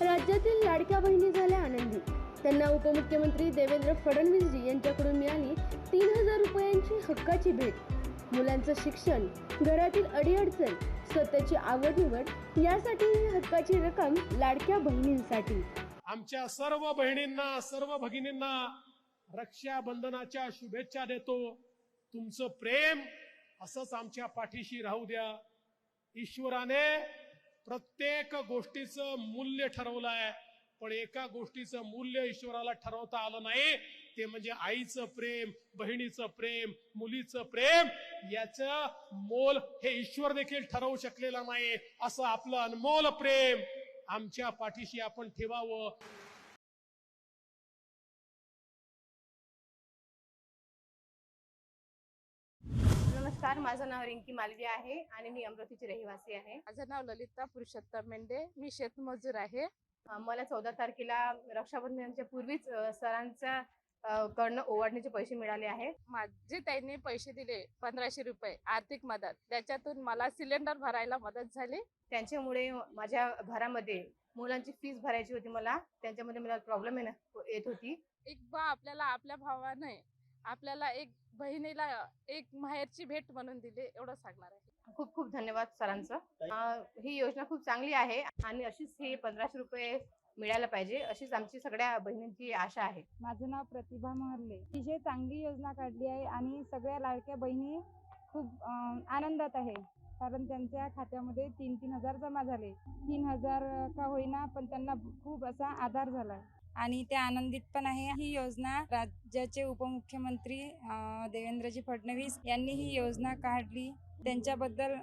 राज्यातील लाडक्या बहिणी झाल्या आनंदी. त्यांना उपमुख्यमंत्री देवेंद्र फडणवीसजी यांच्याकडून मिळाली तीन हजार रुपयांची हक्काची भेट. मुलांचं शिक्षण घरातील अडीअडचण स्वतःची आवड निवड यासाठी ही हक्काची रक्कम लाडक्या बहिणींसाठी. आमच्या सर्व बहिणींना सर्व भगिनींना रक्षाबंधनाच्या शुभेच्छा देतो. तुमचं प्रेम असंच आमच्या पाठीशी राहू द्या. ईश्वराने प्रत्येक गोष्टीचं मूल्य ठरवलंय पण एका गोष्टीचं मूल्य ईश्वराला ठरवता आलं नाही. ते म्हणजे आईचं प्रेम बहिणीचं प्रेम मुलीचं प्रेम याच मोल हे ईश्वर देखील ठरवू शकलेलं नाही. असं आपलं अनमोल प्रेम आमच्या पाठीशी आपण ठेवावं. नमस्कार. माझं नाव रिंकी मालवी आहे आणि मी अमरावतीची रहिवासी आहे. माझं नाव ललिता पुरुषोत्तम मेंढे. मी शेतमजूर आहे. मला चौदा तारखेला रक्षाबंधनाच्या पूर्वीच अं, कडनं ओवाळणीचे पैसे मिळाले आहे. माझे त्यांनी पैसे दिले पंधराशे रुपये आर्थिक मदत. त्याच्यातून मला सिलेंडर भरायला मदत झाली. त्यांच्यामुळे माझ्या घरामध्ये मुलांची फीस भरायची होती मला. त्यांच्यामध्ये मला प्रॉब्लेम येत होती. एक बा आपल्याला आपल्या भावाने आपल्याला एक बहिणीला एक माहेरची भेट म्हणून दिली एवढं सांगणार आहे. खूप खूप धन्यवाद सरांचं. ही योजना खूप चांगली आहे आणि अशीच हे पंधराशे रुपये मिळायला पाहिजे अशीच आमची सगळ्या बहिणींची आशा आहे. माझं नाव प्रतिभा महर्ले. अतिशय चांगली योजना काढली आहे आणि सगळ्या लाडक्या बहिणी खूप आनंदात आहे. कारण त्यांच्या खात्यामध्ये तीन तीन हजार जमा झाले. तीन हजार का होईना पण त्यांना खूप असा आधार झाला आणि ते आनंदित पण आहे. ही योजना राज्याचे उपमुख्यमंत्री देवेंद्रजी फडणवीस यांनी ही योजना काढली. त्यांच्याबद्दल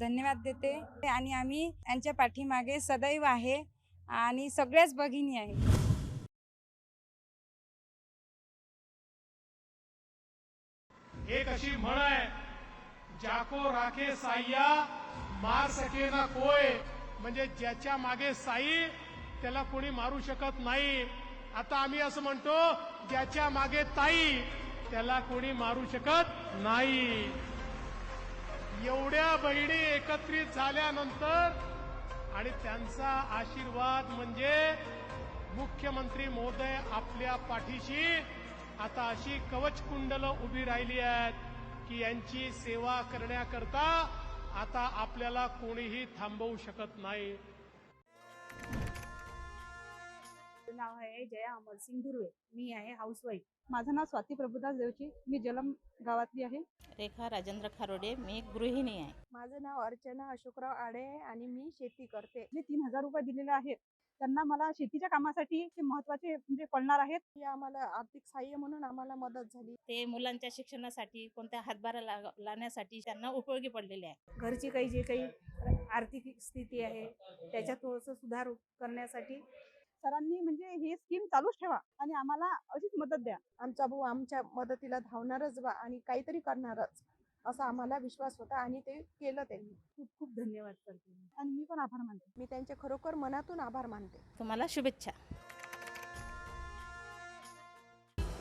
धन्यवाद देते. आणि आम्ही त्यांच्या पाठीमागे सदैव आहे आणि सगळ्याच भगिनी आहे. एक अशी म्हण आहे? जाको राखे साय्या मार सके ना कोय? म्हणजे ज्याच्या मागे साई त्याला कोणी मारू शकत नाही. आता आम्ही असं म्हणतो ज्याच्या मागे ताई त्याला कोणी मारू शकत नाही. एवढ्या बहिणी एकत्रित झाल्यानंतर आणि त्यांचा आशीर्वाद म्हणजे मुख्यमंत्री महोदय आपल्या पाठीशी आता अशी कवचकुंडल उभी राहिली आहेत की यांची सेवा करण्याकरता आता आपल्याला कोणीही थांबवू शकत नाही. माझं नाव आहे जया अमरसिंग धुर्वे. मी आहे हाऊसवाईफ माझं नाव स्वाती प्रभुदास देवची. मी जलम गावातली आहे. रेखा राजेंद्र खारोडे. मी एक गृहिणी आहे. माझं नाव अर्चना अशोकराव आडे आहे आणि मी शेती करते. जे तीन हजार रुपये दिलेले आहेत त्यांना मला शेतीच्या कामासाठी ते महत्त्वाचे म्हणजे पडणार आहेत. ही आम्हाला आर्थिक सहाय्य म्हणून आम्हाला मदत झाली. ते मुलांच्या शिक्षणासाठी कोणत्या हातभारा लाग- लावण्यासाठी त्यांना उपयोगी पडलेले आहे. घरची काही जे काही आर्थिक स्थिती आहे त्याच्यात थोडंसं सुधार करण्यासाठी सरांनी म्हणजे ही स्कीम चालूच ठेवा आणि आम्हाला अशीच मदत द्या. आमचा भाऊ आमच्या मदतीला धावणारच बा आणि काहीतरी करणारच असा आम्हाला विश्वास होता आणि ते केलं त्यांनी. खूप खूप धन्यवाद करते. आणि मी पण आभार मानते. मी त्यांचे खरोखर मनातून आभार मानते. तुम्हाला शुभेच्छा.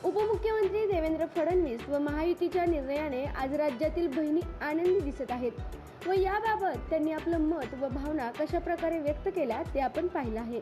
उपमुख्यमंत्री देवेंद्र फडणवीस व महायुतीच्या निर्णयाने आज राज्यातील बहिणी आनंदी दिसत आहेत व याबाबत त्यांनी आपलं मत व भावना कशा प्रकारे व्यक्त केल्या ते आपण पाहिलं आहे.